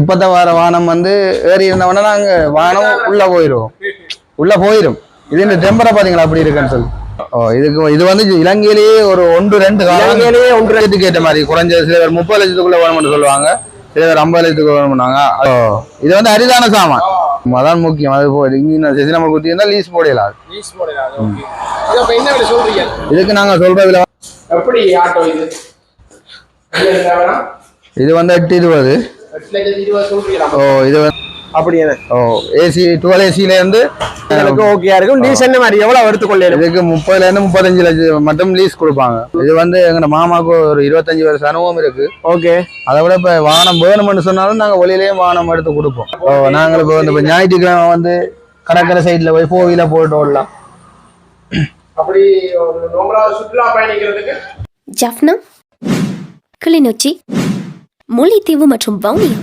இப்பத்த வர வானம் வந்து ஏறி இருந்தவொடனே நாங்க வானம் உள்ள போயிரும். உள்ள போயிரும். இது இந்த டெம்பரை பாத்தீங்களா? அப்படி இருக்குன்னு சொல்லி. ஓ இதுக்கு இது வந்து இலங்கையிலேயே ஒரு ஒன்று ரெண்டு இலங்கையிலேயே ஒன்று லட்சத்துக்கு ஏற்ற மாதிரி குறைஞ்ச சில பேர் முப்பது லட்சத்துக்குள்ள வேணும்னு சொல்லுவாங்க. சில பேர் ஐம்பது லட்சத்துக்கு வேணும்னாங்க ஓ இது வந்து அரிதான சாமான். அதான் முக்கியம். அது போய் இங்கே சசி நம்ம குத்தி இருந்தால் லீஸ் போடலாம் இதுக்கு நாங்க சொல்றதுல எப்படி ஆட்டோ இது? இது வந்து எட்டு இருபது. ஓ இது வந்து அப்படி என்ன ஓ ஏசி டுவெல் ஏசில இருந்து உங்களுக்கு ஓகேயா இருக்கும். லீஸ் என்ன மாதிரி? எவ்வளவு எடுத்துக்கொள்ளேன் இதுக்கு முப்பதுல இருந்து முப்பத்தஞ்சு லட்சம் மட்டும் லீஸ் கொடுப்பாங்க. இது வந்து எங்க மாமாவுக்கு ஒரு இருபத்தஞ்சு வருஷம் அனுபவம் இருக்கு. ஓகே அதை விட இப்ப வாகனம் வேணும்னு சொன்னாலும் நாங்க வெளியிலேயே வாகனம் எடுத்து கொடுப்போம். ஓ நாங்க இப்போ வந்து ஞாயிற்றுக்கிழமை வந்து கடற்கரை சைட்ல போய் ஃபோர் வீலர் போட்டு ஓடலாம். அப்படி ஒரு நார்மலா சுற்றுலா பயணிக்கிறதுக்கு? ஜஃப்னா? கிளிநொச்சி? முல்லைத்தீவு மற்றும் வவுனியா.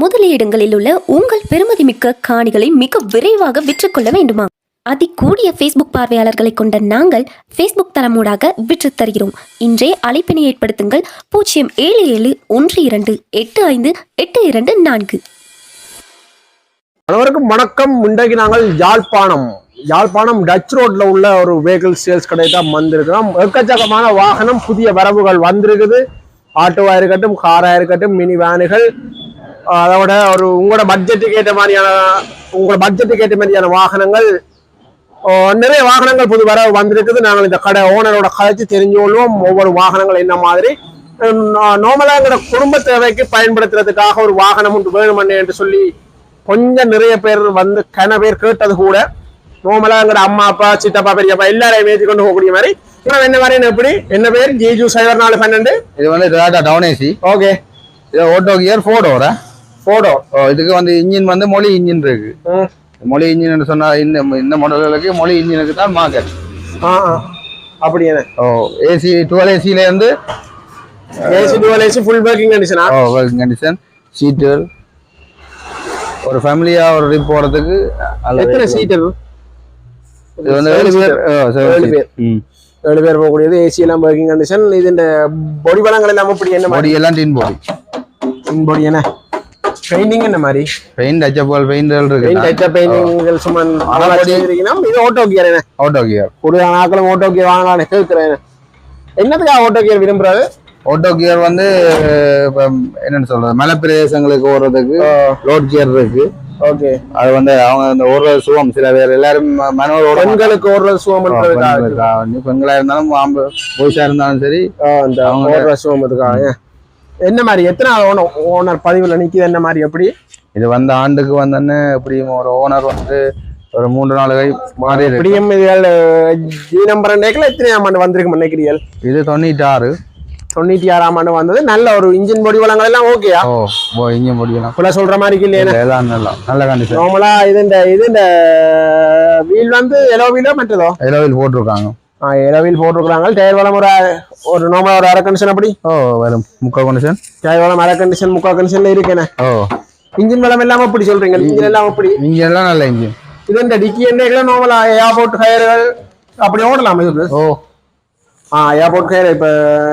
முதலியிடங்களில் உள்ள உங்கள் பெருமதிமிக்க காணிகளை மிக விரைவாக விற்றுக்கொள்ள வேண்டுமா? அதிகூடிய ஃபேஸ்புக் பார்வையாளர்களை கொண்ட நாங்கள் ஃபேஸ்புக் தளமூடாக விற்றுத் தருகிறோம். இன்றே அழைப்பினை ஏற்படுத்துங்கள். பூஜ்ஜியம் ஏழு ஏழு ஒன்று இரண்டு எட்டு ஐந்து எட்டு இரண்டு நான்கு. அனைவருக்கும் வணக்கம். இன்றைக்கு நாங்கள் யாழ்ப்பாணம். யாழ்ப்பாணம் டச் ரோட்ல உள்ள ஒரு வெஹிக்கிள் சேல்ஸ் கடை தான் வந்திருக்கிறோம். எக்கச்சக்கமான வாகனம் புதிய வரவுகள் வந்திருக்குது. ஆட்டோவா இருக்கட்டும் காரா இருக்கட்டும் மினி வேனுகள் அதோட ஒரு உங்களோட பட்ஜெட்டுக்கு ஏற்ற மாதிரியான உங்களோட பட்ஜெட்டுக்கு ஏற்ற மாதிரியான வாகனங்கள். நிறைய வாகனங்கள் புது வரவு வந்திருக்குது. நாங்கள் இந்த கடை ஓனரோட கதைச்சு தெரிஞ்சு கொள்வோம் ஒவ்வொரு வாகனங்கள் என்ன மாதிரி. நார்மலாக எங்களோட குடும்ப தேவைக்கு பயன்படுத்துறதுக்காக ஒரு வாகனம் ஒன்று வேணுமண்ணே என்று சொல்லி கொஞ்சம் நிறைய பேர் வந்து கன பேர் கேட்டது கூட. நார்மலாக எங்களோட அம்மா அப்பா சித்தப்பா பெரியப்பா எல்லாரையும் ஏற்றி கொண்டு போகக்கூடிய மாதிரி என்ன மாதிரி எப்படி? என்ன பேர்? ஜேஜு சைபர் நாலு பன்னெண்டு. இது வந்து டாடா டவுன் ஏசி ஓகே இது ஓட்டோ கியர் ஃபோர்டோட போடோ ஓ? இதுக்கு வந்து இன்ஜின் வந்து மொழி இன்ஜின் இருக்கு. மொழி இன்ஜின் சொன்னா இந்த இந்த மாடல்களுக்கு மொழி இன்ஜினுக்கு தான் மார்க்கெட் ஆ ஆ. அப்படி என்ன? ஓ ஏசி டுவெல் இருந்து AC dual AC full packing கண்டிஷனா ஓ ஒர்க்கிங் கண்டிஷன் சீட்டு ஒரு ஃபேமிலியா ஒரு ட்ரிப் போறதுக்கு எத்தனை. சீட்டர் இது வந்து ஏழு பேர் ஏழு. பேர். ம். ஏழு பேர் போகக்கூடியது ஏசி எல்லாம் பேக்கிங் கண்டிஷன் இது இந்த பொடி பழங்கள் எல்லாம் இப்படி என்ன மாதிரி? எல்லாம் டீன் பாடி பொடி என்ன? பெயிண்டிங் என்ன மாதிரி? பெயிண்ட் அச்சப்பால் பெயிண்டல் பெயிண்ட் இருக்கு அச்சா பெயிண்டிங் சும்மா ஆனா body- இருக்கீங்கன்னா இது ஆட்டோ கியர் என்ன? ஆட்டோ கியர் கூடுதல் நாட்களும் ஓட்டோ கியர் வாங்கலாம்னு கேட்கிறேன். என்னத்துக்காக ஓட்டோ கியர் விரும்புறாரு? ஆட்டோ கியர் வந்து இப்ப என்னன்னு சொல்றது? மலை பிரதேசங்களுக்கு ஓடுறதுக்கு லோட் கியர் இருக்கு. ஓகே. அது வந்து அவங்க அந்த ஓடுற சுகம். சில பேர் எல்லாரும் மனோரோட பெண்களுக்கு ஓடுறது சுகம்ன்றதுக்காக பெண்களா இருந்தாலும் பாய்ஸா இருந்தாலும் சரி. இந்த அவங்க- ஓடுற சுகமத்துக்காக என்ன மாதிரி எத்தனை ஓனர் ஓனர் பதிவுல நிக்குது என்ன மாதிரி எப்படி? இது வந்த ஆண்டுக்கு வந்தோன்னு எப்படியும் ஒரு ஓனர் வந்து ஒரு மூன்று நாலு கை மாறி எப்படியும் இதுகள் ஜி நம்பர் நேக்கில் எத்தனையாம் ஆண்டு வந்திருக்கு நினைக்கிறீர்கள்? இது தொண்ணூற்றி ஆறு தொண்ணூத்தி ஆறாம் ஆண்டு வந்தது. நல்ல ஒரு இன்ஜின் பொடி வளங்கள் எல்லாம் ஓகேயா ஓ இங்கே முடியலாம் இப்ப சொல்ற மாதிரி இல்லையா. எல்லாம் நல்லா நல்ல கண்டிஷன் நார்மலா இது இந்த இது இந்த வீல் வந்து எலோ வீலோ மற்றதோ? எலோவில் போட்டிருக்காங்க. ஆ எலோ வீல் போட்டிருக்கிறாங்க. டயர் வளம் ஒரு ஒரு நார்மலா ஒரு அரை கண்டிஷன் அப்படி? ஓ வரும் முக்கால் கண்டிஷன் டயர் வளம் அரை கண்டிஷன் முக்கால் கண்டிஷன்ல இருக்கேனே. ஓ. இன்ஜின் வளம் எல்லாம் அப்படி சொல்றீங்க? இன்ஜின் எல்லாம் அப்படி இங்கே எல்லாம் நல்ல இன்ஜின் இது இந்த டிக்கி என்ன நார்மலா ஏர்போர்ட் ஹயர்கள் அப்படி ஓடலாம் இது? ஓ. ஏர்போர்ட் ஹயர் இப்ப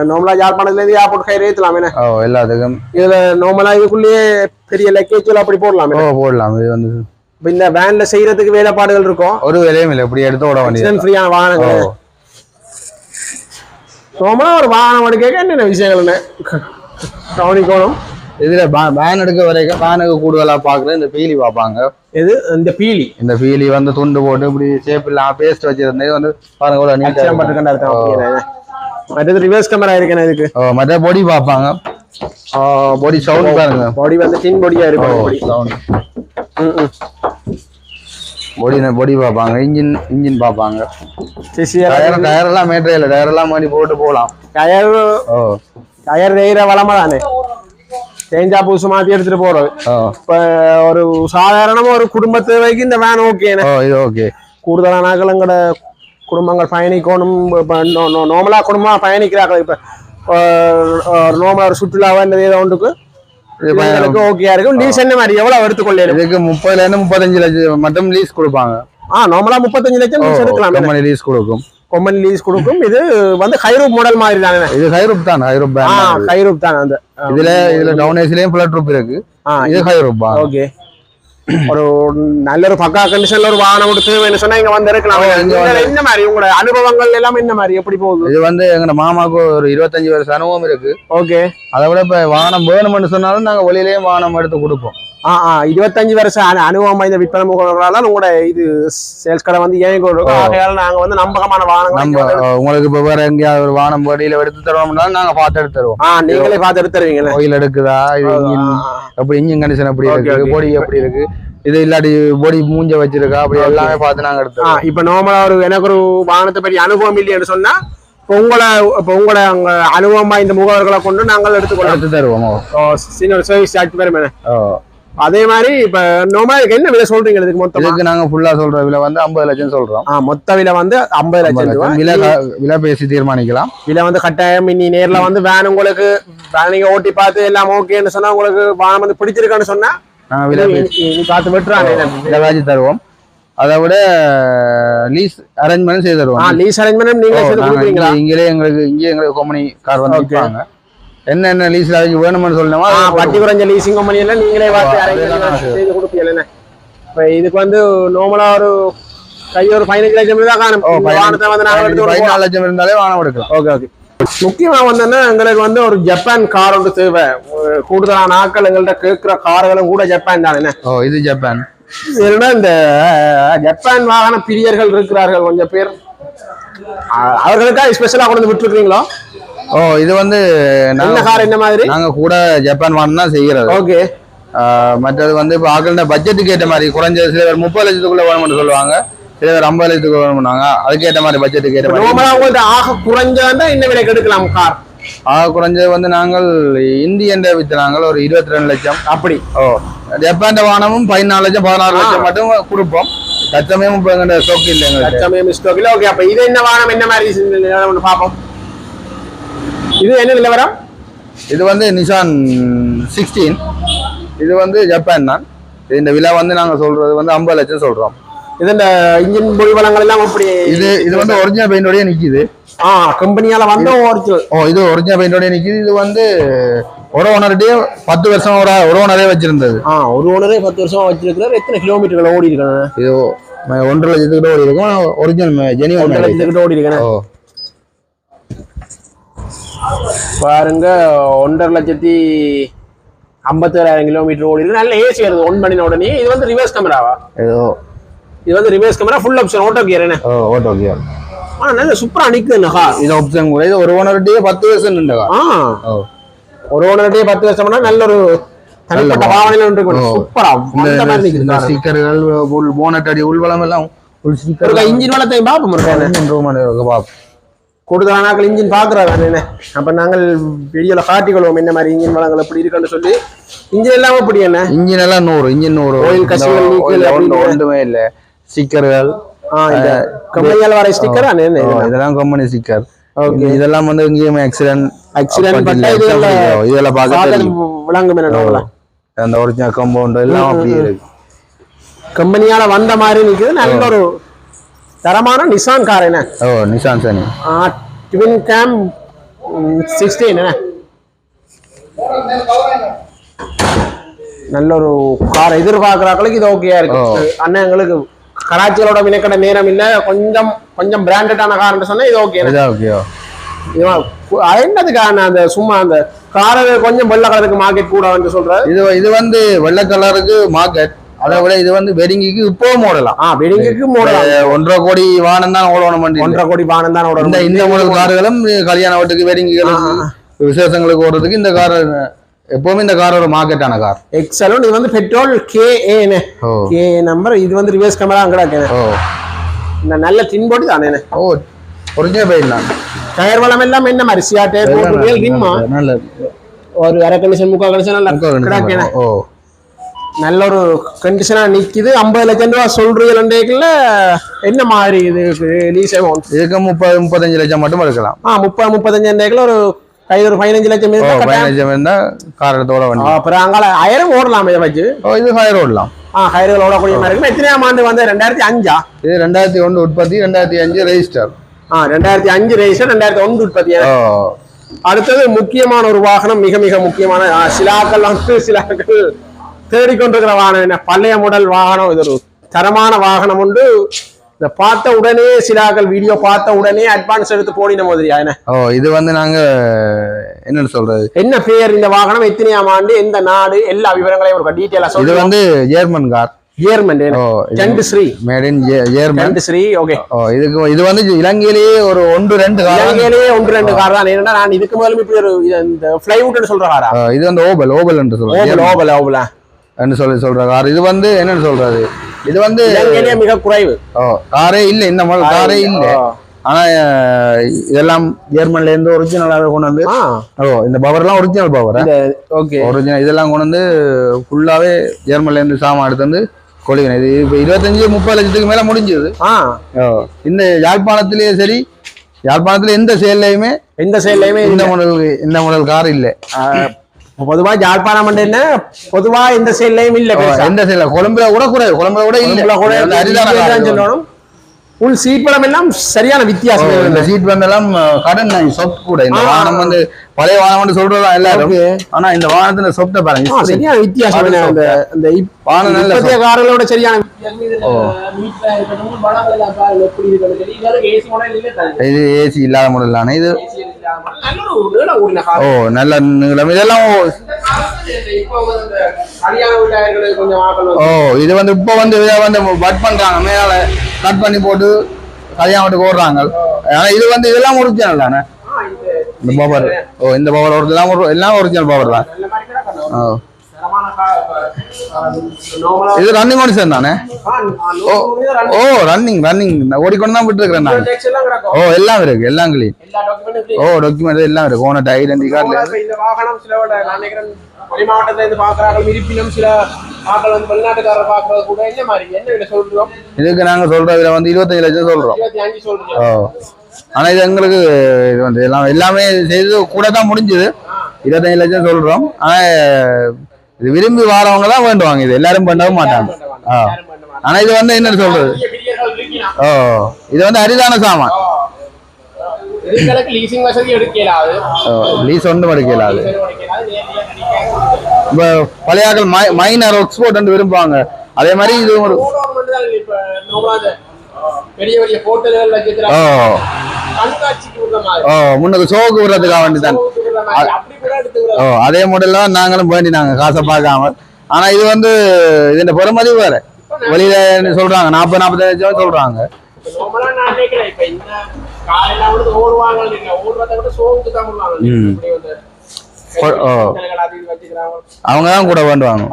நார்மலா யாழ்ப்பாணத்துல இருந்து ஏர்போர்ட் ஹயர் ஏத்தலாம் என்ன ஓ எல்லாத்துக்கும். இதுல நார்மலா இதுக்குள்ளேயே பெரிய லக்கேஜ் அப்படி போடலாம். ஓ போடலாம். இது வந்து இப்ப இந்த வேன்ல செய்யறதுக்கு வேலைப்பாடுகள் இருக்கும். ஒரு விலையும் இல்லை. இப்படி எடுத்து ஓட வேண்டியது. ஃப்ரீயான வாகனங்கள். நார்மலா ஒரு வாகனம் எடுக்க என்னென்ன விஷயங்கள் என்ன? கவனிக்கணும். இதுல வேன் எடுக்க வரைக்கும் வேனுக்கு கூடுதலா பாக்குறது இந்த பீலி பார்ப்பாங்க எது? இந்த பீலி. இந்த பீலி வந்து துண்டு போட்டு இப்படி ஷேப் இல்லாம பேஸ்ட் வச்சிருந்தது வந்து பாருங்க இவ்வளவு neat ஆ ஆக்சிடென்ட் இருக்கும். பட்டு அர்த்தம் அப்படியே. மற்றது ரிவர்ஸ் கேமரா இருக்கேன் இதுக்கு. மற்ற பொடி பார்ப்பாங்க பொடி சவுண்ட் பாருங்க. பாடி வந்து டின் பாடியா இருக்கும் பாடி சவுண்ட். பொடி பொடி பார்ப்பாங்க இன்ஜின் இன்ஜின் பார்ப்பாங்க டயர் டயர் எல்லாம் மேட்டரே இல்லை. டயர் எல்லாம் மாதிரி போட்டு போகலாம். டயர் ஓ. டயர் ரெய்கிற வளமா தானே தேஞ்சா பூசு மாத்தி எடுத்துட்டு போறது ஒரு சாதாரணமா ஒரு குடும்ப தேவைக்கு இந்த வேன் ஓகே ஓகே கூடுதலான நாட்கள் குடும்பங்கள் பயணிக்கணும் இப்போ நார்மலாக குடும்பமாக பயணிக்கிறார்கள் இப்போ நார்மலாக ஒரு சுற்றுலாவா இந்த ஏதோ ஒன்றுக்கு ஓகேயா இருக்கும் லீஸ் என்ன மாதிரி எவ்வளவு எடுத்துக்கொள்ளேன் இதுக்கு முப்பதுல இருந்து முப்பத்தஞ்சு லட்சம் மட்டும் லீஸ் கொடுப்பாங்க ஆ நார்மலா முப்பத்தஞ்சு லட்சம் லீஸ் எடுக்கலாம் லீஸ் கொடுக்கும் கொம்பன் லீஸ் கொடுக்கும். இது வந்து ஹைரூப் மாடல் மாதிரி தானே? இது ஹைரூப் தான் ஹைரூப் பேண்ட் ஹைரூப் தான் அந்த இதுல இதுல டவுன் ஏசிலயும் பிளட் ரூப் இருக்கு. ஆ இது ஹைரூப் ஓகே ஒரு நல்ல ஒரு பக்கா கண்டிஷன்ல ஒரு வாகனம் கொடுத்து சொன்னா இங்க வந்து இருக்கலாம். என்ன மாதிரி? உங்களோட அனுபவங்கள் எல்லாம் என்ன மாதிரி? எப்படி போகுது? இது வந்து எங்க மாமாவுக்கு ஒரு இருபத்தஞ்சு வருஷம் அனுபவம் இருக்கு. ஓகே அதை விட இப்ப வாகனம் வேணும்னு சொன்னாலும் நாங்க வெளியிலயும் வாகனம் எடுத்து கொடுப்போம். ஆ ஆ இருபத்தஞ்சு வருஷம் அனு- அனுபவம் வாய்ந்த விற்பனை முகவர்களால உங்களோட இது சேல்ஸ் கடை வந்து கொடுக்கும் ஆகையால நாங்க வந்து நம்பகமான வாகனங்களை நம்ம உங்களுக்கு இப்ப வேற எங்கேயாவது ஒரு வாகனம் வெளியில எடுத்து தருவோம்னாலும் நாங்க பார்த்து எடுத்து தருவோம். ஆ நீங்களே பார்த்து எடுத்துருவீங்களே கோயில் எடுக்குதா? எப்படி இன்ஜின் கண்டிஷன் Okay, இருக்கு. பொடி எப்படி இருக்கு? இது இல்லாட்டி பொடி மூஞ்ச வச்சிருக்கா? அப்படி எல்லாமே பார்த்து நாங்க எடுத்து ஆ இப்ப நார்மலா ஒரு எனக்கு ஒரு வாகனத்தை பற்றி அனுபவம் இல்லைன்னு சொன்னா இப்ப உங்களை இப்ப உங்களை அங்க அனுபவம் வாய்ந்த முகவர்களை கொண்டு நாங்கள் எடுத்துக்கொள்ளலாம். எடுத்து தருவோம் சின்ன சர்வீஸ் சார்ஜ் பெருமை ஓ. அதே மாதிரி இப்ப நார்மலா என்ன விலை சொல்றீங்க இதுக்கு மொத்தமா? இதுக்கு நாங்க ஃபுல்லா சொல்ற விலை வந்து ஐம்பது லட்சம் சொல்றோம். ஆ மொத்த விலை வந்து ஐம்பது லட்சம் ரூபாய். விலை விலை பேசி தீர்மானிக்கலாம். விலை வந்து கட்டாயம். இனி நேர்ல வந்து வேன் உங்களுக்கு வேன் நீங்க ஓட்டி பார்த்து எல்லாம் ஓகேன்னு சொன்னா உங்களுக்கு வாகனம் வந்து பிடிச்சிருக்கான்னு சொன்னா விலை பார்த்து விட்டுறாங்க. விலை பேசி தருவோம். அதை விட லீஸ் அரேஞ்ச்மெண்ட் செய்து தருவோம். லீஸ் அரேஞ்ச்மெண்ட் நீங்க ஓ, செய்து கொடுப்பீங்களா? இங்கே- எங்களுக்கு இங்கே எங்களுக்கு கம்பெனி கார் வந்து என்னென்ன லீஸ் அரேஞ்ச் வேணும்னு சொல்லணுமோ? பட்டி குறைஞ்ச லீசிங் கம்பெனி எல்லாம் நீங்களே பார்த்து செய்து கொடுப்பீங்க இப்ப இதுக்கு வந்து நார்மலா ஒரு கை ஒரு பதினஞ்சு லட்சம் தான் காணும். வந்து நாங்கள் எடுத்து பதினாலு. லட்சம் இருந்தாலே வாகனம் எடுக்கலாம் ஓகே ஓகே. முக்கியமா வந்து எங்களுக்கு வந்து ஒரு ஜப்பான் கார் ஒன்று தேவை. கூடுதலான ஆட்கள் எங்கள்கிட்ட கேட்கிற கார்களும் கூட ஜப்பான் தானே ஓ இது ஜப்பான். ஏன்னா இந்த ஜப்பான் வாகன பிரியர்கள் இருக்கிறார்கள் கொஞ்சம் பேர். அவர்களுக்காக ஸ்பெஷலா கொண்டு வந்து விட்டுருக்கீங்களோ ஓ இது வந்து நாங்க- கார் என்ன மாதிரி? நாங்க கூட ஜப்பான் வாகனம் தான் செய்கிறது ஓகே. மற்றது வந்து இப்போ ஆக்கள பட்ஜெட்டுக்கு ஏற்ற மாதிரி குறைஞ்ச சில பேர் முப்பது லட்சத்துக்குள்ள வேணும்னு சொல்லுவாங்க. சில பேர் ஐம்பது லட்சத்துக்கு வேணும்னாங்க அதுக்கேற்ற மாதிரி பட்ஜெட்டுக்கு ஏற்ற மாதிரி. ஆக குறைஞ்சா என்ன விலைக்கு எடுக்கலாம் கார் ஆக குறைஞ்சது வந்து நாங்கள் இந்தியன் வித்துனாங்க ஒரு இருபத்தி ரெண்டு லட்சம். அப்படி. ஓ ஜப்பான் வாகனமும் பதினாலு லட்சம் பதினாறு. லட்சம் மட்டும் கொடுப்போம். தச்சமயம் இப்போ எங்கிட்ட ஸ்டோக் இல்லை லட்சமே மிஸ்டோக் இல்ல. ஓகே அப்ப இது என்ன வாகனம் என்ன மாதிரி? பார்ப்போம். இது என்ன நிலவரம்? இது வந்து நிசான் சிக்ஸ்டீன் இது வந்து ஜப்பான் தான். இந்த விலை வந்து நாங்க சொல்றது வந்து ஐம்பது லட்சம் சொல்றோம். இது இந்த இன்ஜின் பொடி வளங்கள் எல்லாம் அப்படி இது இது வந்து ஒரிஜினல் பெயிண்டோடய நிக்குது. ஆ கம்பெனியால வந்த ஒரிஜினல் ஓ இது ஒரிஜினல் பெயிண்டோடய நிக்குது. இது வந்து ஒரு ஓனர்கிட்டயே பத்து வருஷம் ஒரு ஒரு ஓனரே வச்சிருந்தது. ஆ ஒரு ஓனரே பத்து வருஷமா வச்சிருக்கிறார். எத்தனை கிலோமீட்டர்கள் ஓடி இருக்காங்க இது ஒன்றரை லட்சத்துக்கிட்ட ஓடி இருக்கும் ஒரிஜினல் ஜெனிவன் ஒன்றரை லட்சத்துக்கிட்ட ஓடி இருக்காங்க ஓ. பாருங்க ஒன்றரை லட்சத்தி ஐம்பத்தேழாயிரம் கிலோமீட்டர் ஓடி இருக்கு. நல்ல ஏசி வருது ஒன் பண்ணின உடனே. இது வந்து ரிவர்ஸ் கேமராவா ஏதோ. இது வந்து reverse camera full option auto gear என்ன? ஓட்டோ கியர் ஆ நல்ல சூப்பரா நிக்குது கார் இது ஆப்ஷன் கூட. இது ஒரு ஓனர்கிட்டயே பத்து வருஷம் நின்ற ஒரு ஓனர்டே பத்து வருஷம்னா நல்ல ஒரு தனிப்பட்ட பாவனையில இருக்கு. ஓ. சூப்பரா அந்த மாதிரி நிக்குது. ஸ்டிக்கர்கள் போனட் அடி உள்வளம் எல்லாம் உள் ஸ்டிக்கர் இன்ஜின் வளத்தையும் பார்ப்போம் இருக்கா கூடுதலான நாட்கள் இன்ஜின் பாக்குறாங்க என்ன அப்ப நாங்கள் வீடியோல காட்டிக்கொள்வோம். என்ன மாதிரி இன்ஜின் வளங்கள் எப்படி இருக்குன்னு சொல்லி. இன்ஜின் எல்லாம் எப்படி என்ன இன்ஜின் எல்லாம் நூறு இன்ஜின் நூறு. Oil கசிவுகள் ஒன்றுமே இல்ல. ஸ்டிக்கர்கள் கம்பெனியால வர ஸ்டிக்கர் இதெல்லாம் கம்பெனி ஸ்டிக்கர். Okay. இதெல்லாம் வந்து இங்கேயும் ஆக்சிடென்ட் ஆக்சிடென்ட் இதெல்லாம் பார்க்க விளங்கும் என்ன அந்த ஒரிஜினல் கம்பவுண்ட் எல்லாம் அப்படியே இருக்கு. கம்பெனியால வந்த மாதிரி நிக்குது. நல்ல ஒரு தரமான நிசான் கார் என்ன? ஓ Nissan Sunny. Twin cam sixteen என்ன? நல்ல ஒரு கார் எதிர்பார்க்கறாங்களுக்கு இது ஓகேயா இருக்கு. அண்ணன் எங்களுக்கு கராச்சிகளோட வினைக்கட நேரம் இல்ல. கொஞ்சம் கொஞ்சம் பிராண்டடான கார்னு சொன்னா இது ஓகே ஓகேயோ என்னதுக்கான அந்த சும்மா அந்த காரை கொஞ்சம் வெள்ளை கலருக்கு மார்க்கெட் கூட வந்து சொல்றாரு இது இது வந்து வெள்ளை கலருக்கு மார்க்கெட் அதை விட இது வந்து வெடிங்கிக்கு இப்பவும் ஓடலாம். ஆ வெடிங்குக்கு மூடலாம் அஹ் ஒன்றரை கோடி வானம் தான் ஓடணும் ஒன்றரை கோடி பானம் தான் இந்த இந்த மாடல் கார்களும் கல்யாண வீட்டுக்கு வெடிங்குகளுக்கு விசேஷங்களுக்கு ஓடுறதுக்கு இந்த கார் எப்பவுமே இந்த கார் ஒரு மார்க்கெட்டான கார். எக்ஸலும் இது வந்து பெட்ரோல் கே ஏன்னு கே நம்பர் இது வந்து ரிவர்ஸ் கேமரா அங்கடா ஓ. இந்த நல்ல டின் போட்டு தானே ஓ ஒரிஜினல் பைக் தான். டயர் வளம் எல்லாம் என்ன மாதிரி? சியா டயர் போட்டு ரிம்மா நல்ல ஒரு அரை கண்டிஷன் முக்கால் கண்டிஷன் நல்ல ஓ. நல்ல ஒரு கண்டிஷனா நிக்குது. ஐம்பது லட்சம் ரூபா சொல்றீங்கல்ல என்ன மாதிரி இது லீஸ் அமௌண்ட் இதுக்கு முப்பது முப்பத்தஞ்சு லட்சம் மட்டும் எடுக்கலாம் ஆ முப்பது முப்பத்தஞ்சாயிரம் ஒரு கையில் ஒரு பதினஞ்சு லட்சம். பதினஞ்சு இருந்தா கார் எடுத்தோட ஆ, வண்டி அப்புறம் அங்கால ஆயிரம் ஓடலாம் இதை வச்சு இது ஃபயர் ஓடலாம். ஆ கயிறுகள் ஓடக்கூடிய மாதிரி இருக்கும். எத்தனையாம் ஆண்டு வந்து? ரெண்டாயிரத்தி அஞ்சா? இது ரெண்டாயிரத்தி ஒன்று உற்பத்தி ரெண்டாயிரத்தி அஞ்சு ரெஜிஸ்டர் ஆ ரெண்டாயிரத்தி அஞ்சு ரெஜிஸ்டர் ரெண்டாயிரத்தி ஒன்று உற்பத்தி. அடுத்தது முக்கியமான ஒரு வாகனம் மிக மிக முக்கியமான சிலாக்கள் வந்து சிலாக்கள். தேடிக்கொண்டிருக்கிற வாகனம் என்ன? பழைய மாடல் வாகனம் இது ஒரு தரமான வாகனம் உண்டு. இந்த பார்த்த உடனே சிலாக்கள் வீடியோ பார்த்த உடனே அட்வான்ஸ் எடுத்து போடின மாதிரியா என்ன? ஓ இது வந்து நாங்க என்னன்னு சொல்றது? என்ன பேர் இந்த வாகனம்? எத்தனையாம் ஆண்டு? எந்த நாடு? எல்லா விவரங்களையும் ஒரு டீட்டெயிலா இது சொல்லி வந்து ஜெர்மன் கார் ஜேர்மன் இது ரெண்டு ஸ்ரீ மேட் இன் ஜெர்மன் ரெண்டு ஸ்ரீ ஓகே இதுக்கு இது வந்து இலங்கையிலேயே ஒரு ஒன்று ரெண்டு கார் இலங்கையிலேயே ஒன்று ரெண்டு கார் தான். ஏன்னா நான் இதுக்கு முதல்ல இப்படி ஒரு இது- இந்த ஃபிளைவுட்னு சொல்ற காரா இது வந்து ஓபல் ஓபல் என்று ஓபல் சொல்றோம் ஓபல் ஓபல் சொல்லி சொல்ற கார் இது வந்து என்னன்னு சொல்றது இது வந்து மிக குறைவு. ஓ காரே இல்ல இந்த மாதிரி காரே இல்ல. ஆனா இதெல்லாம் ஜெர்மன்ல இருந்து ஒரிஜினலாக கொண்டு வந்து ஓ இந்த பவர் எல்லாம் ஒரிஜினல் பவர் ஓகே ஒரிஜினல் இதெல்லாம் கொண்டு வந்து ஃபுல்லாவே ஜெர்மன்ல இருந்து சாமான் எடுத்து வந்து கொள்ளிக்கணும் இது இப்போ இருபத்தஞ்சு முப்பது லட்சத்துக்கு மேல முடிஞ்சது. ஆ. இந்த யாழ்ப்பாணத்திலேயே சரி யாழ்ப்பாணத்துல எந்த செயல்லையுமே எந்த சைட்லயுமே இந்த மாடல் இந்த மாடல் கார் இல்ல. பொதுவா ஜாழ்ப்பாணம் என்ன பொதுவா எந்த சைட்லயும் இல்ல. எந்த செயல கொழும்புல கூட குறைவு கொழும்புல கூட இல்ல கூட வந்து. சொல்லணும் உள் சீப்பளம் எல்லாம் சரியான வித்தியாசம் இந்த இருக்கு. சீட் வந்தெல்லாம் கடன் சொப்ட் கூட இந்த ஆ. வாகனம் வந்து பழைய வாகனம் சொல்றதா எல்லாரும். ஆனா இந்த வாகனத்துல சொப்ட பாருங்க சரியான வித்தியாசம் அந்த. அந்த வாகனம் நல்ல. கார்களோட சரியான. இது ஏசி இல்லாத மாடலான இது ஓ நல்ல நீளம். இதெல்லாம் ஓ, இது வந்து இப்போ வந்து இதை வந்து பட் பண்றாங்க. மேல கட் பண்ணி போட்டு கல்யாணத்துக்கு ஓடுறாங்க. ஆனா இது வந்து இதெல்லாம் ஒரிஜினல் தானே? இந்த பவர் ஓ இந்த பவர் ஒரு எல்லாம் ஒரு எல்லாம் ஒரிஜினல் பவர் தான். கூட. ஓ தரமான கார். ஆ, நார்மலா இது ரன்னிங் தானே? ஆ, ஆ, ஓ ரன்னிங் ரன்னிங் ஓடிக்கொண்டு தான் விட்டு இருக்கிறேன் நான். ஓ எல்லாம் இருக்கு எல்லாம் கிளீன் ஓ டாக்குமெண்ட் எல்லாம் இருக்கு. ஓனர் ஐடென்டி இப்ப இந்த வாகனம் சில விட நான் நினைக்கிறேன் வெளி மாவட்டத்துல இருந்து பாக்குறாங்க இருப்பினும் சில ஆக்கள் வந்து வெளிநாட்டுக்காரர் பாக்குறது கூட என்ன மாதிரி. என்ன விலை சொல்றோம்? இதுக்கு நாங்க சொல்றதுல வந்து இருபத்தஞ்சு லட்சம் சொல்றோம். இருபத்தி அஞ்சு ஆனா இது எங்களுக்கு இது வந்து எல்லாம் எல்லாமே செய்து கூட தான் முடிஞ்சது. இருபத்தஞ்சு லட்சம் சொல்றோம். ஆனா இது விரும்பி வாரவங்க தான் வேண்டுவாங்க இது. எல்லாரும் பண்ணவும் மாட்டாங்க. ஆனா இது வந்து என்னன்னு சொல்றது. ஓ இது வந்து அரிதான சாமான். எடுக்கலாது லீஸ் ஒன்றும் எடுக்கல அது. இப்போ பழைய ஆட்கள் மை மைனர் எக்ஸ்போர்ட் விரும்புவாங்க. அதே மாதிரி இது ஒரு ஓ. முன்னுக்கு ஷோக்கு விடுறதுக்காக வேண்டி தான் ஓ அதே மாடல்ல தான் நாங்களும் வேண்டினாங்க காசை பார்க்காம ஆனா இது வந்து இதோட பெருமதி வேற வெளியில சொல்றாங்க நாற்பது நாற்பத்தஞ்சு லட்சம் சொல்றாங்க அவங்க தான் கூட வேண்டுவாங்க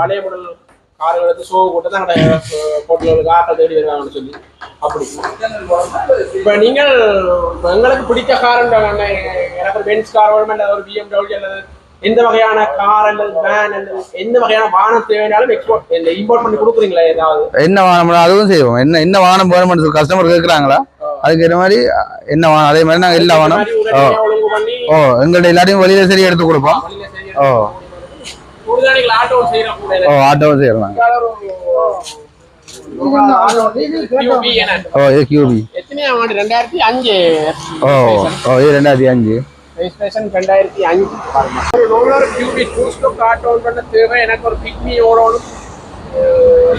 கார்களுக்கு சோ போட்டு தான் போட்டுகளுக்கு ஆக்கள் தேடி வருவாங்கன்னு சொல்லி அப்படி இப்ப நீங்கள் எங்களுக்கு பிடிச்ச கார் எனக்கு பென்ஸ் கார் வேணும் ஒரு பிஎம்டபிள்யூ அல்லது எந்த வகையான கார் அல்லது வேன் அல்லது எந்த வகையான வாகனம் தேவையானாலும் எக்ஸ்போர்ட் இம்போர்ட் பண்ணி கொடுக்குறீங்களா ஏதாவது? என்ன வாகனம் அதுவும் செய்வோம். என்ன என்ன வாகனம் வேணும்னு கஸ்டமர் கேட்குறாங்களா அதுக்கு ஏற்ற மாதிரி என்ன வாகனம் அதே மாதிரி நாங்கள் எல்லா மாதிரி ஓ ஓ எங்கள்ட்ட எல்லாத்தையும் வெளியில சரி எடுத்து கொடுப்போம். ஓ. ஆட்டோ ஓ ஆட்டோவும் செய்யலாம். ஓ இது கியூபி எத்தனையாம் ஆண்டு? ரெண்டாயிரத்தி அஞ்சு. ஓ ஓ இது ரெண்டாயிரத்தி அஞ்சு. ரெஜிஸ்ட்ரேஷன் ரெண்டாயிரத்தி அஞ்சு ஒரு நோமலர் கியூபி டூ ஸ்டோக் ஆட்டோ பண்ண தேவை எனக்கு ஒரு பிக்மி ஓடணும் அஹ்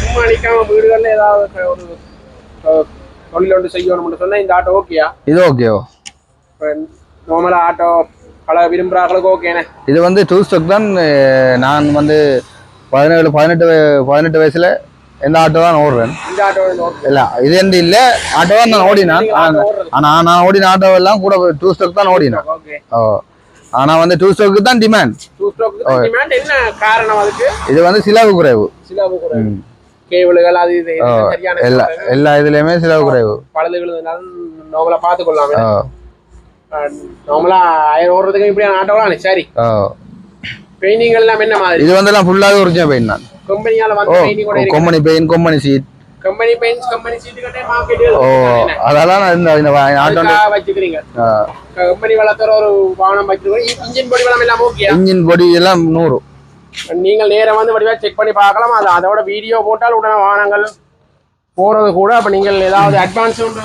சும்மா நிற்காம வீடுகளில் ஏதாவது ஒரு தொழில் ஒன்று செய்யணும்னு சொன்னா இந்த ஆட்டோ ஓகேயா இது ஓகேவோ இப்போ நார்மலாக ஆட்டோ பல விரும்புகிறாங்களுக்கு ஓகேண்ணே இது வந்து டூ ஸ்டோக் தான் நான் வந்து பதினேழு பதினெட்டு பதினெட்டு வயசுல எந்த ஆட்டோ தான் ஓடுறேன். இந்த இல்ல இது என்று இல்ல ஆட்டோ தான் நான் ஓடினான். ஆனா- நான் ஓடின ஆட்டோ எல்லாம் கூட டூ ஸ்டோக் தான் ஓடினேன். ஓ ஆனா வந்து டூ ஸ்டோக்கு தான் டிமாண்ட் இது வந்து சிலவு குறைவு. கேபிள்கள் அது இது எல்லா எல்லா இதுலயுமே சிலவு குறைவு. பழுதுகள் இருந்தாலும் நார்மலாக பார்த்துக்கொள்ளாமே. ஓ. நார்மலா ஆயிரம் ஓடுறதுக்கு இப்படி ஆட்டோலாம் சரி. பெயிண்டிங் எல்லாம் என்ன மாதிரி? இது வந்து எல்லாம் ஃபுல்லாவே ஒரிஜினல் பெயின் தான். கம்பெனியால வந்து பெயிண்டிங் கூட இருக்கு. Company paint company seat company paints company seat கட்டே மார்க்கெட் ஓ அதெல்லாம் நான் இந்த இந்த ஆட்டோ வச்சுக்கிறீங்க. கம்பெனி வளர்த்துற ஒரு வாகனம் வச்சிருக்கோம் இன்ஜின் பொடி வளம் எல்லாம் ஓகே இன்ஜின் பொடி எல்லாம் நூறு. நீங்கள் நேரா வந்து வடிவா செக் பண்ணி பார்க்கலாம். அது அதோட வீடியோ போட்டால் உடனே வாகனங்கள் போறது கூட. அப்ப நீங்கள் ஏதாவது அட்வான்ஸ் உண்டு.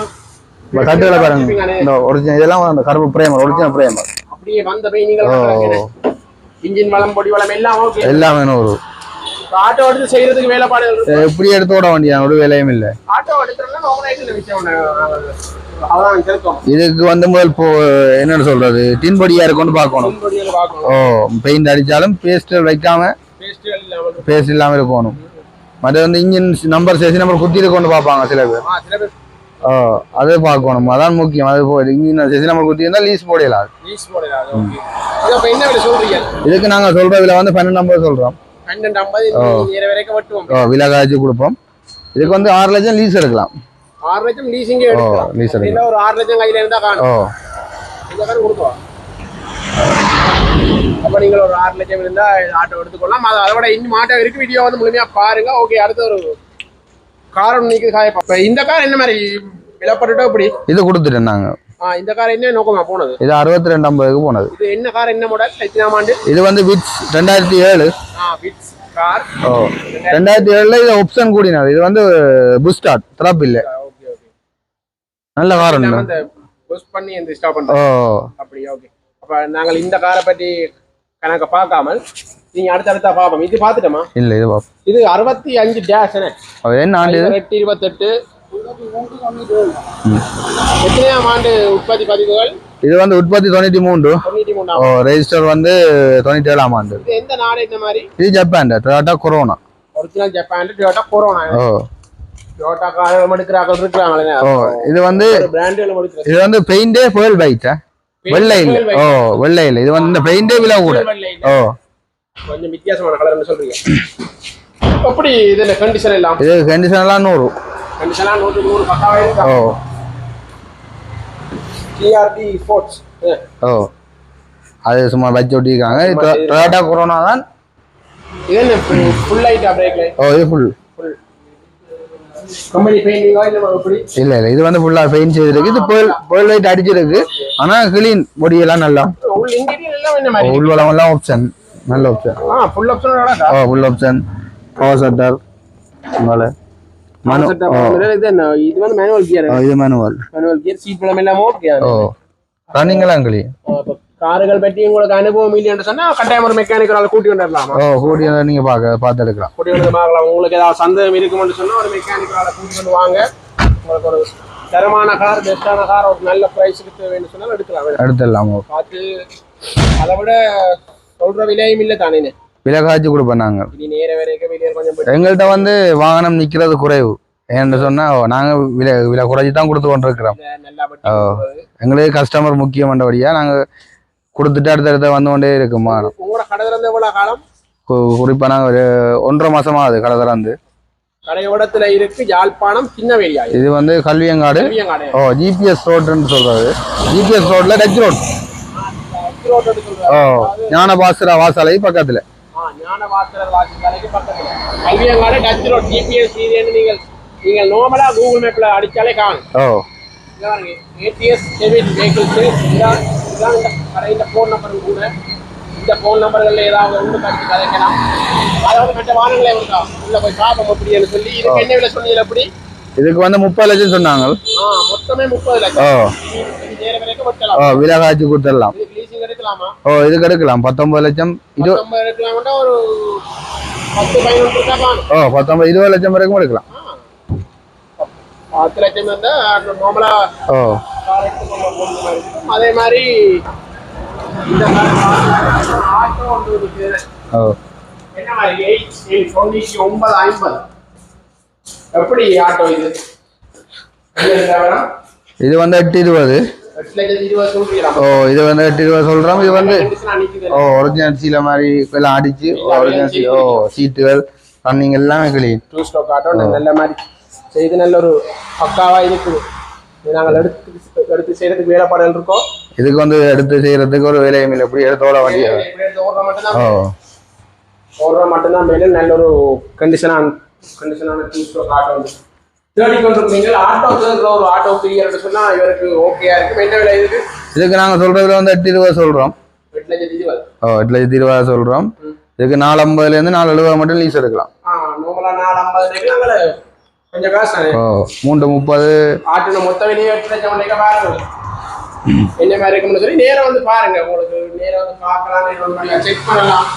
இந்த கட்டுகளை பாருங்க. இந்த ஒரிஜினல் இதெல்லாம் அந்த கருப்பு பிரேமர் ஒரிஜினல் பிரேமர் அப்படியே வந்த போய் நீங்கள் இன்ஜின் வளம் பொடி வளம் எல்லாம் ஓகே எல்லாமே நூறு ஆட்டோ எடுத்து செய்யறதுக்கு இருக்கு. எப்படி எடுத்து விட வேண்டிய ஒரு வேலையும் இல்லை. ஆட்டோ செலுத்தும் இதுக்கு வந்து முதல் போ என்னன்னு சொல்றது? டின் பொடியா இருக்கும்னு பார்க்கணும். ஓ பெயிண்ட் அடிச்சாலும் பேஸ்டல் வைக்காம இல்லாமல் பேஸ்ட் இல்லாம இருக்கணும். மற்ற வந்து இன்ஜின் நம்பர் சேசி நம்பர் குத்தி இருக்கொண்டு பார்ப்பாங்க சில பேர் ஓ அது பார்க்கணும். அதான் முக்கியம். அது போய் இன்ஜின் சேசி நம்பர் குத்தி இருந்தால் லீஸ் போடலாம் லீஸ் சொல்றீங்க? இதுக்கு நாங்க சொல்ற விலை வந்து பன்னெண்டு நம்பர் சொல்றோம். பன்னெண்டு ஐம்பது ஓ விலை காய்ச்சி கொடுப்போம். இதுக்கு வந்து ஆறு லட்சம் லீஸ் எடுக்கலாம். ஆறு லட்சம் லீசிங்கே ஓ எடுக்கலாம். லீஸ் எடுக்கலாம். ஒரு ஆறு லட்சம் கையில இருந்தா காணும். ஓ அப்ப நீங்கள் ஒரு ஆறு லட்சம் இருந்தா ஆட்டோ எடுத்துக்கொள்ளலாம். அது அதோட இன்னும் ஆட்டோ வீடியோ வந்து முழுமையா பாருங்க. ஓகே அடுத்த ஒரு கார் ஒன்று நிற்குது காய இப்ப இந்த கார் என்ன மாதிரி விலப்பட்டுட்டோ இப்படி இது கொடுத்துட்டேன் நாங்க. ஆ இந்த கார் என்ன நோக்கமா போனது? இது அறுபத்தி ரெண்டு ஐம்பதுக்கு போனது. இது என்ன கார் என்ன மாடல் எத்தனாம் ஆண்டு? இது வந்து விட்ஸ் ரெண்டாயிரத்தி ஏழு. ஆ பிட்ஸ் கார் ஓ ரெண்டாயிரத்தி ஏழுல இது ஆப்ஷன் கூடினது. இது வந்து புஸ்டாட் த்ராப் இல்லை. Okay okay. நல்ல காரம் நம்ம இந்த புஷ் பண்ணி இந்த ஸ்டாப் ஓ. பண்றோம் அப்படி ஓகே. அப்ப நாங்கள் இந்த காரை பற்றி கணக்க பார்க்காமல் நீங்க அடுத்தடுத்தா பார்ப்போம் இது பார்த்துட்டோமா இல்லை இது பாப்போம். இது அறுபத்தி அஞ்சு டேஷ் என்ன? ஆண்டு? எட்டு இருபத்தெட்டு. எத்தனையாம் ஆண்டு உற்பத்தி பதிவுகள்? இது வந்து உற்பத்தி தொண்ணூற்றி மூன்று. ஓ ரெஜிஸ்டர் வந்து தொண்ணூற்றி ஏழாம் ஆண்டு எந்த நாடு இந்த மாதிரி? இது Japan Toyota Corona original Japan Toyota Corona ஓ. டொயோட்டா கார்கள் எடுக்கிறார்கள் இருக்கிறாங்களே ஓ இது வந்து பிராண்டுகள் இது வந்து பெயிண்டே புயல் பைட்டா வெள்ளை இல்லை ஓ வெள்ளை இல்லை இது வந்து இந்த பெயிண்டே விலை கூட. ஓ. கொஞ்சம் வித்தியாசமான கலர்னு சொல்றீங்க. எப்படி இதுல கண்டிஷன் எல்லாம்? இது கண்டிஷன் எல்லாம் நூறு. கண்டிஷனா நூற்றுக்கு நூறு பக்காவா இருக்கா ஓ டிஆர்டி ஸ்போர்ட்ஸ் ஓ. அது சும்மா வச்சு ஒட்டியிருக்காங்க டொயோட்டா கொரோனா தான். இது என்ன ஃபுல் லைட்டா பிரேக் லைட் ஓ இது ஃபுல் ஃபுல் கம்பெனி பெயிண்டிங்கா இல்ல எப்படி இல்லை இல்லை. இது வந்து ஃபுல்லாக பெயிண்ட் செய்திருக்கு. இது புயல் புயல் லைட் அடிச்சிருக்கு. ஆனால் கிளீன் பொடியெல்லாம் நல்லா. உள்ள இன்டீரியர் எல்லாம் என்ன ஓ, மாதிரி? உள்வளம் எல்லாம் ஆப்ஷன் நல்ல ஓ இது என்ன இது வந்து மேனுவல் கியர் ஓ, இது மேனுவல் மேனுவல் கியர் சீட் பலம் எல்லாம் ஓகே ஓ. ரன்னிங் எல்லாம் கிளீன் கார்கள் பற்றி உங்களுக்கு அனுபவம் இல்லைன்னு சொன்னா கட்டாயம் ஒரு மெக்கானிக்கல் கூட்டி கொண்டு வரலாமா ஓ கூடிய நீங்க பார்க்க பார்த்து எடுக்கலாம். கூட்டி கொண்டு வந்து பார்க்கலாம். உங்களுக்கு ஏதாவது சந்தேகம் இருக்குமென்னு சொன்னா ஒரு மெக்கானிக்கலால கூட்டி கொண்டு வாங்க. உங்களுக்கு ஒரு தரமான கார் பெஸ்டான கார் ஒரு நல்ல ப்ரைஸுக்கு தேவைன்னு சொன்னாலும் எடுக்கலாம். எடுத்துடலாம். பார்த்து அதை விட சொல்ற விலையும் இல்லை தானே விலை காய்ச்சி கொடுப்போம் எங்கள்கிட்ட வந்து வாகனம் நிற்கிறது குறைவு. ஏன்னு சொன்னா நாங்க விலை விலை குறைச்சி தான் கொடுத்து கொண்டிருக்கிறோம். எங்களுக்கு கஸ்டமர் முக்கியமன்றபடியா நாங்க கொடுத்துட்டு அடுத்தடுத்த வந்து கொண்டே இருக்கும்? காலம்? குறிப்பா நாங்க ஒரு ஒன்றரை மாசமா ஆகுது கடை திறந்து. கடையோடத்துல இருக்கு யாழ்ப்பாணம் சின்னவேலியா இது? வந்து கல்வியங்காடு. கடை ஓ ஜிபிஎஸ் ரோடுன்னு சொல்றது. ஜிபிஎஸ் ரோட்ல டச் ரோட் ஓ ஞானபாசுரா வாசாலை பக்கத்துல. கல்வியங்காடு டச் ரோட் ஜிபிஎஸ் நீங்கள் நீங்கள் நார்மலா கூகுள் மேப்ல அடிச்சாலே காணும். ஓ ஏடிஎஸ் டெபிட் வெஹிக்கிள்ஸ் இதான் இதான் இந்த கடையில் ஃபோன் நம்பர் கூட. இந்த ஃபோன் நம்பர்களில் ஏதாவது ஒன்று கதைக்கலாம். அதாவது மற்ற வாகனங்களே இருக்கா உள்ள போய் பார்ப்போம் அப்படின்னு சொல்லி. இதுக்கு என்ன விலை சொன்னீங்க எப்படி இதுக்கு வந்து முப்பது லட்சம் சொன்னாங்க. ஆ மொத்தமே முப்பது லட்சம். விலை காய்ச்சி கொடுத்துடலாம். ஓ இதுக்கு எடுக்கலாம். பத்தொன்பது லட்சம் இது ஓ பத்தொன்பது இருபது லட்சம் வரைக்கும் எடுக்கலாம். பத்து லட்சம் ஓ. அதே மாதிரி ஓ. ஒன்பது ஐம்பது. எப்படி ஆட்டோ இது? இது வந்து எட்டு இருபது. ஓ இது வந்து எட்டு சொல்றோம். இது வந்து. ஓ ஒரிஜினல் சீல மாதிரி எல்லாம் அடிச்சு ஒரிஜினல் சீ ஓ சீட்டுகள் ரன்னிங் எல்லாமே கிளீன் டூ ஸ்டாக் ஆட்டோ நல்ல மாதிரி செய்து நல்ல ஒரு பக்காவா இருக்குது. நாங்கள் எடுத்து எடுத்து செய்யறதுக்கு வேலைப்பாடுகள் இருக்கோம். இதுக்கு வந்து எடுத்து செய்யறதுக்கு ஒரு வேலையும் இல்லை. எப்படி எடுத்தோட வண்டி ஓ. ஓடுற மட்டும்தான் மேலே நல்ல ஒரு கண்டிஷனான கண்டிஷனான டூ ஸ்டாக் ஆட்டோ வந்து தேடி கொண்டிருக்கீங்க ஆட்டோ இருக்கிற ஒரு ஆட்டோ பிரியர் சொன்னா இவருக்கு ஓகேயா இருக்கு என்ன விலை இருக்கு இதுக்கு நாங்க சொல்றதுல வந்து எட்டு இருபது சொல்றோம். எட்டு லட்சத்தி இருபது. ஓ எட்டு லட்சத்தி இருபது சொல்றோம். இதுக்கு நாலு ஐம்பதுல இருந்து நாலு எழுபது மட்டும் லீஸ் எடுக்கலாம். ஓ மூன்று முப்பது. ஆட்டின மொத்த விலையை எடுத்து பாருங்க. என்ன மாதிரி இருக்கும்னு சொல்லி நேரா வந்து பாருங்க. உங்களுக்கு நேரா வந்து பார்க்கலாம் செக் பண்ணலாம்.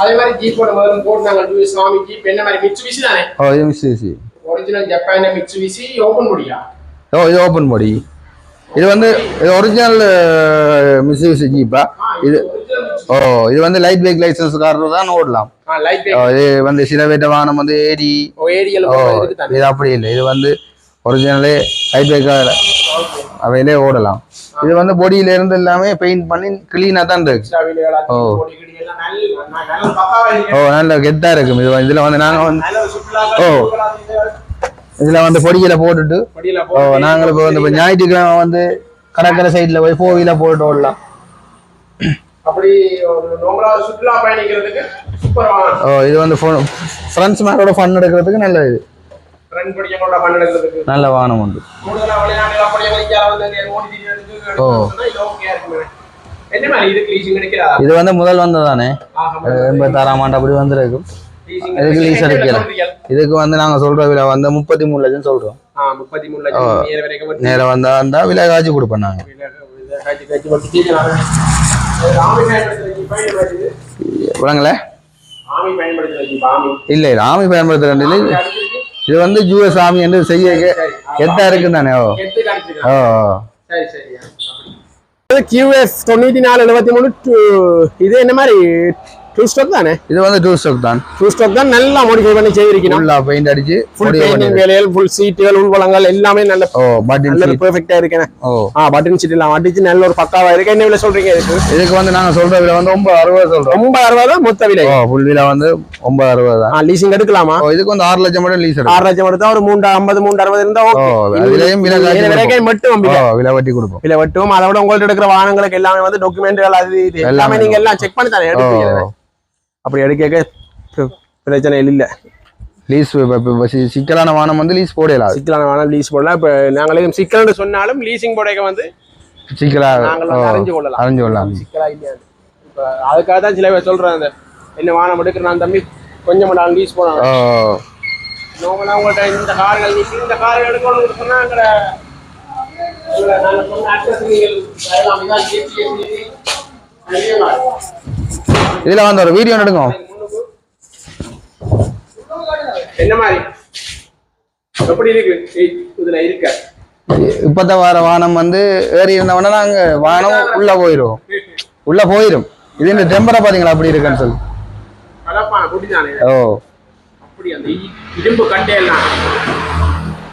அதே மாதிரி ஜீப்போட முதல்ல போட்டு நாங்கள் சுவாமி ஜீப் என்ன மாதிரி மிச்சு தானே? ஓ மிஸ்ஸி ஒரிஜினல் ஜப்பான் மிச்சு விசி ஓப்பன் முடியா ஓ இது ஓப்பன் பாடி இது வந்து இது ஒரிஜினல் மிஸ்ஸி ஜீப்பா இது ஓ இது வந்து லைட் பைக் லைசன்ஸ்காரர் தான் ஓடலாம். இது வந்து சில பேட்ட வாகனம் வந்து ஏடி ஓ இது அப்படி இல்லை. இது வந்து ஒரிஜினலே லைட் பைக்காக அவையிலே ஓடலாம். இது வந்து பொடியில இருந்து எல்லாமே பெயிண்ட் பண்ணி கிளீனா தான் இருக்கு. ஓ. ஓ நல்ல கெத்தா இருக்கும். இது இதுல வந்து நாங்க வந்து ஓ. இதுல வந்து பொடியில போட்டுட்டு ஓ நாங்கள் இப்போ வந்து ஞாயிற்றுக்கிழமை வந்து கடற்கரை சைடுல போய் ஃபோர் வீலர் போட்டு ஓடலாம். அப்படி ஓ இது வந்து ஃப்ரெண்ட்ஸ் மேலோட ஃபன் எடுக்கிறதுக்கு நல்ல இது ரன் படிக்கங்களோட பண்ணெடுக்கிறதுக்கு நல்ல வாகனம் உண்டு. ஓ. இது வந்து முதல் வந்ததானே? எண்பத்தாறாம் ஆண்டு அப்படி வந்திருக்கும். இதுக்கு lease எடுக்கல. இதுக்கு வந்து நாங்க சொல்ற விலை வந்து முப்பத்தி மூணு லட்சம். சொல்றோம் நேரம் வந்தா வந்தா விலை காய்ச்சி கொடுப்போம் நாங்க. விளங்கல? இல்ல இல்ல ஆமி பயன்படுத்துற இல்லை அடிச்சிருக்கு இது வந்து ஜூஎஸ் ஆமி என்று செய்ய எத்தா இருக்கு தானே? ஓ. ஓ காமிச்சிருக்காங்க. ஓ. சரி சரி. கியூஎஸ் தொண்ணூத்தி நாலு எழுபத்தி மூணு இது என்ன மாதிரி? டூ ஸ்டாக் தானே? இது வந்து டூ ஸ்டாக் தான். டூ ஸ்டாக் தான் நல்லா மாடிஃபை பண்ணி செய்திருக்கணும் ஃபுல்லா பெயிண்ட் அடிச்சு ஃபுல் பெயிண்டிங். வேலைகள் ஃபுல் சீட்டுகள் உள்வளங்கள் எல்லாமே நல்ல ஓ பட்டன் நல்ல பெர்ஃபெக்ட்டா இருக்கேன். ஓ. ஆ பட்டன் சீட் எல்லாம் அடிச்சு நல்ல ஒரு பக்காவா இருக்கு. என்ன விலை சொல்றீங்க இதுக்கு? இதுக்கு வந்து நாங்க சொல்ற விலை வந்து ஒன்பது அறுபது சொல்றோம். ரொம்ப அறுபது தான் மொத்த விலை. ஓ ஃபுல் விலை வந்து ஒன்பது அறுபது தான். ஆ லீசிங் எடுக்கலாமா? ஓ இதுக்கு வந்து ஆறு லட்சம் மட்டும் லீஸ் இருக்கு ஆறு லட்சம் எடுத்தா ஒரு மூன்று ஐம்பது மூன்று அறுபது இருந்தா ஓ ஓகே அதுலயும் விலை காய்ச்சி வரைக்கும் மட்டும். விலை விலை வட்டி கொடுப்போம். விலை வட்டும் அதை விட உங்கள்ட்ட எடுக்கிற வாகனங்களுக்கு எல்லாமே வந்து டாக்குமெண்ட்கள் அது எல்லாமே நீங்க எல்லாம் செக் பண்ணி தானே எடுப்பீங்க. அப்படி எடுக்க பிரச்சனை இல்லை. லீஸ் சிக்கலான வாகனம் வந்து லீஸ் போடலாம் சிக்கலான வாகனம் லீஸ் போடலாம் இப்போ நாங்களே சிக்கல்னு சொன்னாலும் லீசிங் போடைக்க வந்து சிக்கலா? அறிஞ்சு கொள்ளலாம். அறிஞ்சு கொள்ளலாம். சிக்கலா இல்லையா? இப்போ அதுக்காக தான் சில பேர் சொல்றேன் அந்த என்ன வாகனம் எடுக்கிறேன் தம்பி கொஞ்சம் நான் லீஸ் போனாங்க நோமலா உங்கள்கிட்ட இந்த கார்கள் நிற்கி இந்த கார்கள் எடுக்கணும்னு சொன்னா அங்கே நாங்கள் சொன்ன அட்ரஸ் நீங்கள் இதுல வந்து ஒரு வீடியோ எடுங்க. என்ன மாதிரி? எப்படி இருக்கு? ஏய், இதுல இருக்க. இப்பத்த வர வானம் வந்து ஏறி இருந்தவொடனே நாங்க வானம் உள்ள போயிரும். உள்ள போயிரும். இது இந்த டெம்பரை பாத்தீங்களா? அப்படி இருக்குன்னு சொல்லி. ஓ.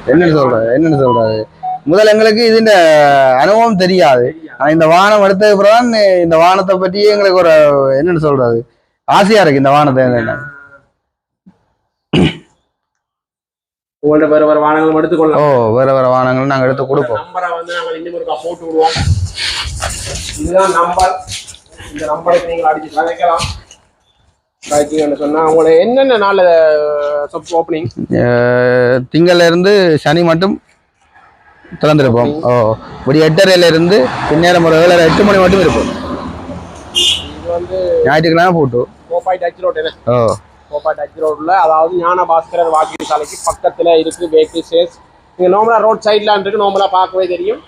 என்னன்னு சொல்றது என்னன்னு சொல்றது முதல்ல எங்களுக்கு இதுஇந்த அனுபவம் தெரியாது. ஆனா இந்த வானம் எடுத்ததுக்கு அப்புறம் தான் இந்த வானத்தை பற்றி எங்களுக்கு ஒரு என்னன்னு சொல்றது? ஆசையா இருக்கு இந்த வானத்தை என்ன உங்கள்ட்ட வேற வேற வாகனங்களும் எடுத்துக்கொள்ளலாம். ஓ வேற வேற வானங்கள் நாங்க எடுத்து கொடுப்போம். நம்பரை வந்து நாங்கள் இன்னும் ஒருக்கா போட்டு விடுவோம். இதுதான் நம்பர். இந்த அடிச்சு சொன்னா உங்களை என்னென்ன நாள் ஓப்பனிங் திங்கள்ல இருந்து சனி மட்டும் திறந்திருப்போம். ஓ இப்படி எட்டரையில இருந்து பின்னேரம் ஒரு ஏழரை எட்டு மணி மட்டும் இருப்போம். ஞாயிற்றுக்கிழமை போட்டு. கோப்பாய் டச் ரோட் ஓ. கோப்பாய் டச் ரோட்ல அதாவது ஞான பாஸ்கரர் வாக்கிய சாலைக்கு பக்கத்துல இருக்கு பேக்கரி சேஸ். நீங்க நோமலா ரோட் சைட்ல இருக்கு நோமலா பார்க்கவே தெரியும்.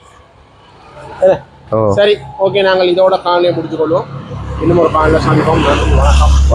சரி ஓகே நாங்கள் இதோட காலையை முடிச்சுக்கொள்வோம் இன்னும் ஒரு காலையில் சந்திப்போம். வணக்கம்